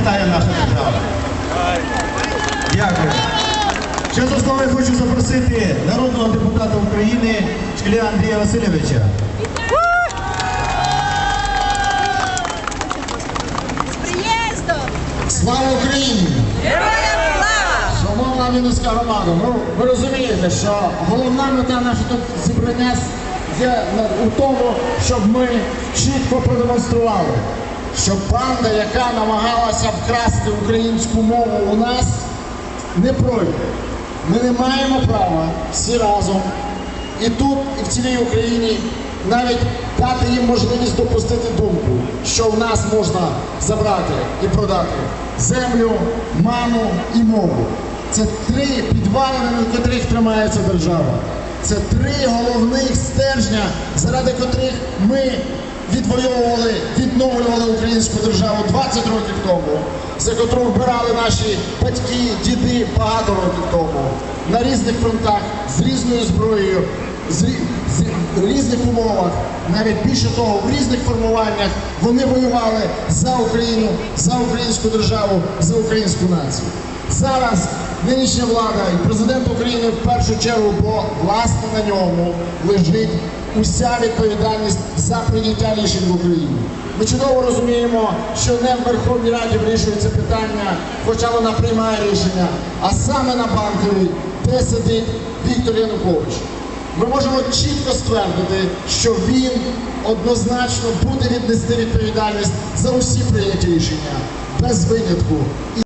процвітає наша держава. Дякую. Ще за слово я хочу запросити народного депутата України Шкіля Андрія Васильовича. Слава Україні! Героям слава! Шановна Вінницька громада, ну, ви розумієте, що головна мета нашого тут зібрання є у тому, щоб ми чітко продемонстрували, що банда, яка намагалася вкрасти українську мову у нас, не пройде. Ми не маємо права всі разом і тут, і в цілій Україні навіть дати їм можливість допустити думку, що в нас можна забрати і продати землю, ману і мову. Це три підвалини, на котрих тримається держава. Це три головних стержня, заради котрих ми відвоювали, відновлювали українську державу 20 років тому, за котру вбирали наші батьки, діди багато років тому на різних фронтах з різною зброєю, з, з різних умовах, навіть більше того, в різних формуваннях вони воювали за Україну, за українську державу, за українську націю. Зараз нинішня влада і президент України в першу чергу, бо власне на ньому лежить уся відповідальність за прийняття рішень в Україні. Ми чудово розуміємо, що не в Верховній Раді вирішується питання, хоча вона приймає рішення, а саме на банковій, де сидить Віктор Янукович. Ми можемо чітко ствердити, що він однозначно буде віднести відповідальність за усі прийняті рішення без винятку.